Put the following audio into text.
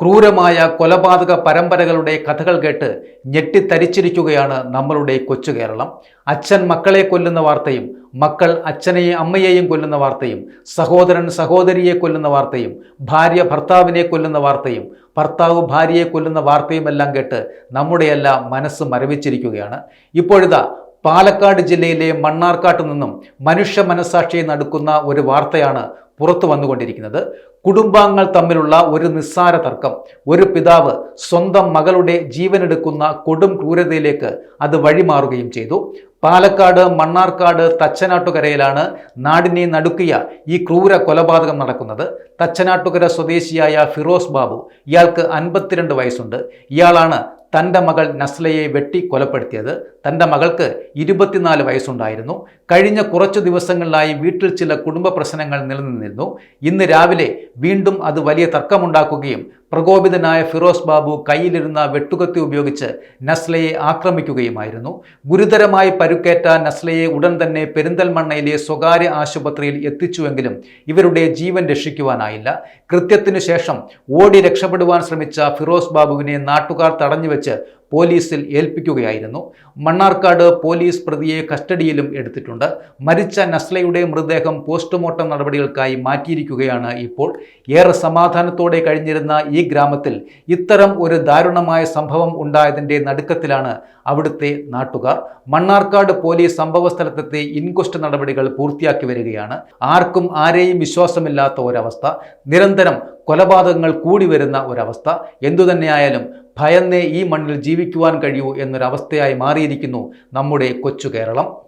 ക്രൂരമായ കൊലപാതക പരമ്പരകളുടെ കഥകൾ കേട്ട് ഞെട്ടിത്തരിച്ചിരിക്കുകയാണ് നമ്മളുടെ കൊച്ചു കേരളം. അച്ഛൻ മക്കളെ കൊല്ലുന്ന വാർത്തയും മക്കൾ അച്ഛനെയും അമ്മയെയും കൊല്ലുന്ന വാർത്തയും സഹോദരൻ സഹോദരിയെ കൊല്ലുന്ന വാർത്തയും ഭാര്യ ഭർത്താവിനെ കൊല്ലുന്ന വാർത്തയും ഭർത്താവ് ഭാര്യയെ കൊല്ലുന്ന വാർത്തയുമെല്ലാം കേട്ട് നമ്മുടെയെല്ലാം മനസ്സ് മരവിച്ചിരിക്കുകയാണ്. ഇപ്പോഴിതാ പാലക്കാട് ജില്ലയിലെ മണ്ണാർക്കാട്ട് നിന്നും മനുഷ്യ മനസാക്ഷിയെ നടുക്കുന്ന ഒരു വാർത്തയാണ് പുറത്തു വന്നുകൊണ്ടിരിക്കുന്നത്. കുടുംബാംഗങ്ങൾ തമ്മിലുള്ള ഒരു നിസ്സാര തർക്കം. ഒരു പിതാവ് സ്വന്തം മകളുടെ ജീവനെടുക്കുന്ന കൊടും ക്രൂരതയിലേക്ക് അത് വഴിമാറുകയും ചെയ്തു. പാലക്കാട് മണ്ണാർക്കാട് തച്ചനാട്ടുകരയിലാണ് നാടിനെ നടുക്കിയ ഈ ക്രൂര കൊലപാതകം നടക്കുന്നത്. തച്ചനാട്ടുകര സ്വദേശിയായ ഫിറോസ് ബാബു ഇയാൾക്ക് അൻപത്തിരണ്ട് വയസ്സുണ്ട്. ഇയാളാണ് തന്റെ മകൾ നസ്ലയെ വെട്ടി കൊലപ്പെടുത്തിയത്. തന്റെ മകൾക്ക് ഇരുപത്തിനാല് വയസ്സുണ്ടായിരുന്നു. കഴിഞ്ഞ കുറച്ചു ദിവസങ്ങളിലായി വീട്ടിൽ ചില കുടുംബ പ്രശ്നങ്ങൾ നിലനിന്നിരുന്നു. ഇന്ന് രാവിലെ വീണ്ടും അത് വലിയ തർക്കമുണ്ടാക്കുകയും പ്രകോപിതനായ ഫിറോസ് ബാബു കയ്യിലിരുന്ന വെട്ടുകത്തി ഉപയോഗിച്ച് നസ്ലയെ ആക്രമിക്കുകയുമായിരുന്നു. ഗുരുതരമായി പരുക്കേറ്റ നസ്ലയെ ഉടൻ തന്നെ പെരിന്തൽമണ്ണയിലെ സ്വകാര്യ ആശുപത്രിയിൽ എത്തിച്ചുവെങ്കിലും ഇവരുടെ ജീവൻ രക്ഷിക്കുവാനായില്ല. കൃത്യത്തിനു ശേഷം ഓടി രക്ഷപ്പെടുവാൻ ശ്രമിച്ച ഫിറോസ് ബാബുവിനെ നാട്ടുകാർ തടഞ്ഞുവെച്ച് പോലീസിൽ ഏൽപ്പിക്കുകയായിരുന്നു. മണ്ണാർക്കാട് പോലീസ് പ്രതിയെ കസ്റ്റഡിയിലും എടുത്തിട്ടുണ്ട്. മരിച്ച നസ്ലയുടെ മൃതദേഹം പോസ്റ്റ്മോർട്ടം നടപടികൾക്കായി മാറ്റിയിരിക്കുകയാണ് ഇപ്പോൾ. ഏറെ സമാധാനത്തോടെ കഴിഞ്ഞിരുന്ന ഈ ഗ്രാമത്തിൽ ഇത്തരം ഒരു ദാരുണമായ സംഭവം ഉണ്ടായതിന്റെ നടുക്കത്തിലാണ് അവിടുത്തെ നാട്ടുകാർ. മണ്ണാർക്കാട് പോലീസ് സംഭവസ്ഥലത്തെത്തി ഇൻക്വസ്റ്റ് നടപടികൾ പൂർത്തിയാക്കി വരികയാണ്. ആർക്കും ആരെയും വിശ്വാസമില്ലാത്ത ഒരവസ്ഥ. നിരന്തരം കൊലപാതകങ്ങൾ കൂടി വരുന്ന ഒരവസ്ഥ. എന്തുതന്നെയായാലും ഭയന്നേ ഈ മണ്ണിൽ ജീവിക്കുവാൻ കഴിയൂ എന്നൊരവസ്ഥയായി മാറിയിരിക്കുന്നു നമ്മുടെ കൊച്ചു കേരളം.